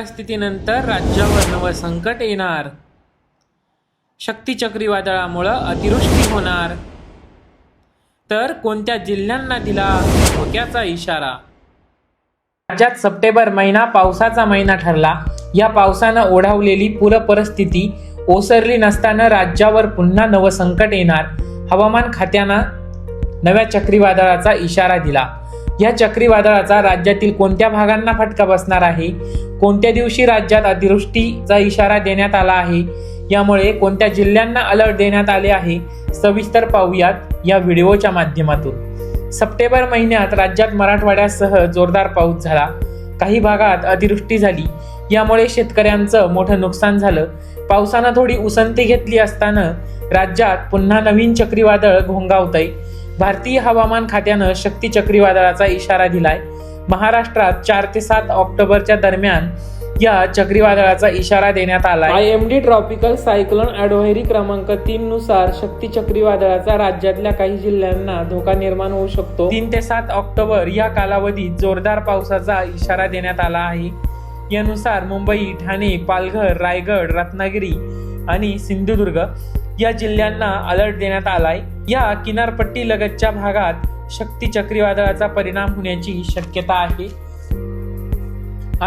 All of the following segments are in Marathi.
परिस्थितीनंतर राज्यावर नवं संकट येणार. शक्ती चक्रीवादळामुळं अतिवृष्टी होणार. तर कोणत्या जिल्ह्यांना दिला धोक्याचा इशारा? राज्यात सप्टेंबर महिना पावसाचा महिना ठरला. या पावसानं ओढावलेली पूर परिस्थिती ओसरली नसताना राज्यावर पुन्हा नवं संकट येणार. हवामान खात्यानं नव्या चक्रीवादळाचा इशारा दिला. या चक्रीवादळाचा राज्यातील कोणत्या भागांना फटका बसणार आहे? कोणत्या दिवशी राज्यात अतिवृष्टीचा इशारा देण्यात आला आहे? यामुळे कोणत्या जिल्ह्यांना अलर्ट देण्यात आले आहे? सविस्तर पाहूयात या व्हिडिओच्या माध्यमातून. सप्टेंबर महिन्यात राज्यात मराठवाड्यासह जोरदार पाऊस झाला. काही भागात अतिवृष्टी झाली. यामुळे शेतकऱ्यांचं मोठं नुकसान झालं. पावसानं थोडी उसंती घेतली असताना राज्यात पुन्हा नवीन चक्रीवादळ घोंगावतंय. भारतीय हवामान खात्यानं शक्ती चक्रीवादळाचा इशारा दिलाय. महाराष्ट्रात चार ते सात ऑक्टोबरच्या दरम्यान या चक्रीवादळाचा इशारा देण्यात आला I M D tropical cyclone advisory क्रमांक तीन नुसार शक्ती चक्रीवादळाचा राज्यातल्या काही जिल्ह्यांना धोका निर्माण होऊ शकतो. तीन ते सात ऑक्टोबर या कालावधीत जोरदार पावसाचा इशारा देण्यात आला आहे. यानुसार मुंबई ठाणे पालघर रायगड रत्नागिरी आणि सिंधुदुर्ग या जिल्ह्यांना अलर्ट देण्यात आलाय. या किनारपट्टी लगतच्या भागात शक्ती चक्रीवादळाचा परिणाम होण्याची शक्यता आहे.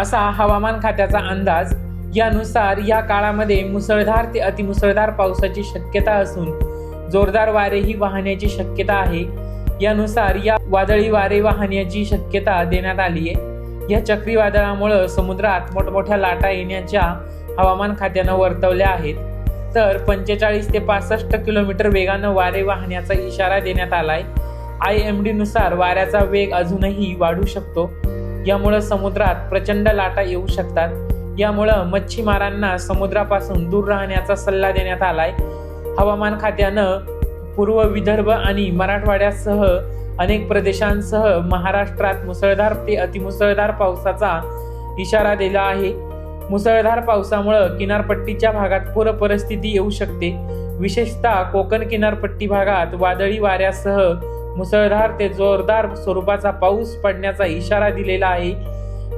असा हवामान खात्याचा अंदाज यानुसार या काळामध्ये मुसळधार ते अतिमुसळधार पावसाची शक्यता असून जोरदार वारेही वाहण्याची शक्यता आहे. यानुसार या वादळी वारे वाहण्याची शक्यता देण्यात आली आहे या चक्रीवादळामुळं समुद्रात मोठमोठ्या लाटा येण्याच्या हवामान खात्यानं वर्तवल्या आहेत. तर पंचेचाळीस ते पासष्ट किलोमीटर वेगानं वारे वाहण्याचा इशारा देण्यात आलाय. आय एम डी नुसार वाऱ्याचा वेग अजूनही वाढू शकतो. यामुळं समुद्रात प्रचंड लाटा येऊ शकतात. यामुळं मच्छीमारांना समुद्रापासून दूर राहण्याचा सल्ला देण्यात आलाय. हवामान खात्यानं पूर्व विदर्भ आणि मराठवाड्यासह अनेक प्रदेशांसह महाराष्ट्रात मुसळधार ते अतिमुसळधार पावसाचा इशारा दिला आहे. मुसळधार पावसामुळं किनारपट्टीच्या भागात पूर परिस्थिती येऊ शकते. विशेषतः कोकण किनारपट्टी भागात वादळी वाऱ्यासह मुसळधार ते जोरदार स्वरूपाचा पाऊस पडण्याचा इशारा दिलेला आहे.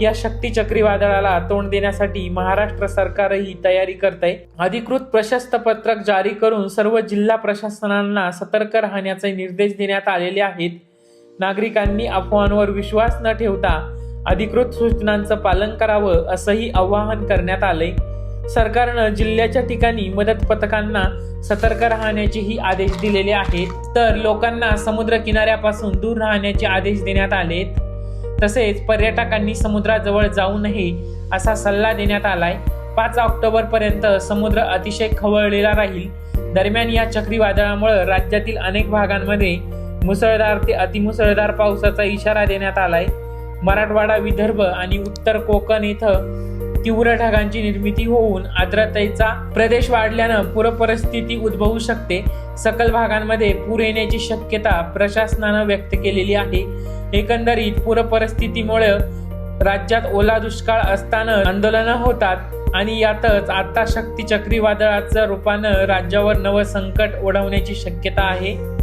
या शक्ती चक्रीवादळाला तोंड देण्यासाठी महाराष्ट्र सरकारही तयारी करत आहे अधिकृत प्रशस्त पत्रक जारी करून सर्व जिल्हा प्रशासनांना सतर्क राहण्याचे निर्देश देण्यात आलेले आहेत. नागरिकांनी अफवांवर विश्वास न ठेवता अधिकृत सूचनांचं पालन करावं असंही आवाहन करण्यात आलंय. सरकारनं जिल्ह्याच्या ठिकाणी मदत पथकांना सतर्क राहण्याचेही आदेश दिलेले आहेत. तर लोकांना समुद्र किनाऱ्यापासून दूर राहण्याचे आदेश देण्यात आलेत. तसेच पर्यटकांनी समुद्राजवळ जाऊ नये असा सल्ला देण्यात आलाय. पाच ऑक्टोबर पर्यंत समुद्र अतिशय खवळलेला राहील. दरम्यान या चक्रीवादळामुळे राज्यातील अनेक भागांमध्ये मुसळधार ते अतिमुसळधार पावसाचा इशारा देण्यात आलाय. मराठवाडा विदर्भ आणि उत्तर कोकण इथं तीव्र ढगांची निर्मिती होऊन आर्द्रतेचा प्रदेश वाढल्यानं पूरपरिस्थिती उद्भवू शकते. सकल भागांमध्ये पूर येण्याची शक्यता प्रशासनानं व्यक्त केलेली आहे. एकंदरीत पूरपरिस्थितीमुळे राज्यात ओला दुष्काळ असताना आंदोलनं होतात आणि यातच आता शक्ती चक्रीवादळाचं रूपानं राज्यावर नवं संकट ओढवण्याची शक्यता आहे.